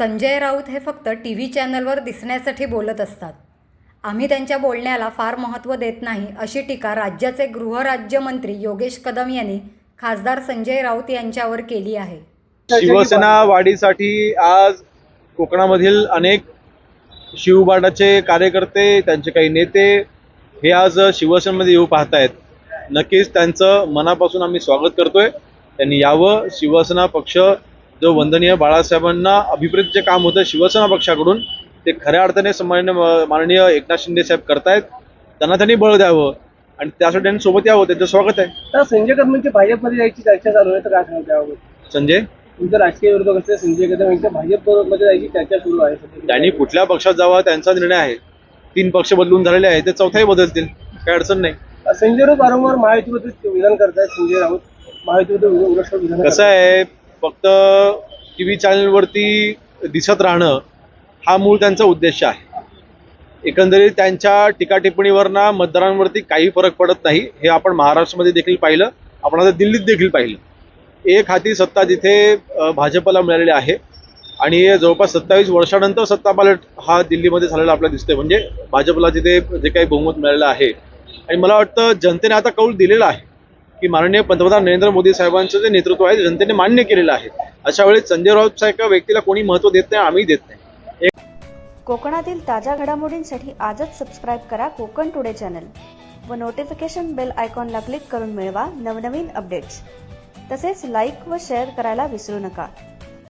संजय राऊत हे फक्त T V चॅनलवर दिसण्यासाठी बोलत असतात. आम्ही त्यांच्या बोलण्याला फार महत्त्व देत नाही अशी टीका राज्याचे गृहराज्यमंत्री योगेश कदम यांनी खासदार संजय राऊत यांच्यावर केली आहे. शिवसेना वाढीसाठी आज कोकणामधील अनेक शिवबाटाचे कार्यकर्ते त्यांचे काही नेते हे आज शिवसेनेमध्ये येऊ पाहतायत. नक्कीच त्यांचं मनापासून आम्ही स्वागत करतोय. त्यांनी यावं शिवसेना पक्ष जो वंदनीय बाळासाहेबांना अभिप्रेत जे काम होतं शिवसेना पक्षाकडून ते खऱ्या अर्थाने सन्मान्य माननीय एकनाथ शिंदे साहेब करतायत. त्यांना त्यांनी बळ द्यावं आणि त्यासाठी त्यांनी सोबत यावं त्यांचं स्वागत आहे. तर संजय कदम यांची भाजपमध्ये जायची चर्चा चालू आहे तर काय सांगता संजय? तुमचं राजकीय विरोधक असते संजय कदम यांच्या भाजपमध्ये जायची चर्चा सुरू आहे. त्यांनी कुठल्या पक्षात जावा त्यांचा निर्णय आहे. तीन पक्ष बदलून झालेले आहे ते चौथाही बदलतील. काही अडचण नाही. संजय राऊत वारंवार महायुतीमध्ये विधान करतायत संजय राऊत महायुतीमध्ये कसं आहे? फक्त टी व्ही चॅनलवरती दिसत राहणं हा मूळ त्यांचा उद्देश आहे. एकंदरीत त्यांच्या टीकाटिप्पणीवरना मतदारांवरती काही फरक पडत नाही. हे आपण महाराष्ट्रामध्ये देखील पाहिलं. आपण आता दिल्लीत देखील पाहिलं. एक हाती सत्ता जिथे भाजपला मिळालेली आहे आणि जवळपास सत्तावीस वर्षानंतर सत्ता पालट हा दिल्लीमध्ये झालेला आपल्याला दिसतोय. म्हणजे भाजपला जिथे जे काही बहुमत मिळालेलं आहे. आणि मला वाटतं जनतेने आता कौल दिलेला आहे. की माननीय पंतप्रधान नरेंद्र मोदी साहेबांचं जे नेतृत्व आहे जनतेने मान्य केलेलं आहे. अशा वेळेस संजय राऊत सारख्या व्यक्तीला कोणी महत्त्व देत नाही आम्ही देत नाही. कोकणातील ताज्या घडामोडींसाठी आजच सबस्क्राईब करा कोकण टुडे चॅनल. व नोटिफिकेशन बेल आयकॉनला क्लिक करून मिळवा नवनवीन अपडेट्स तसेच लाईक व शेअर करायला विसरू नका.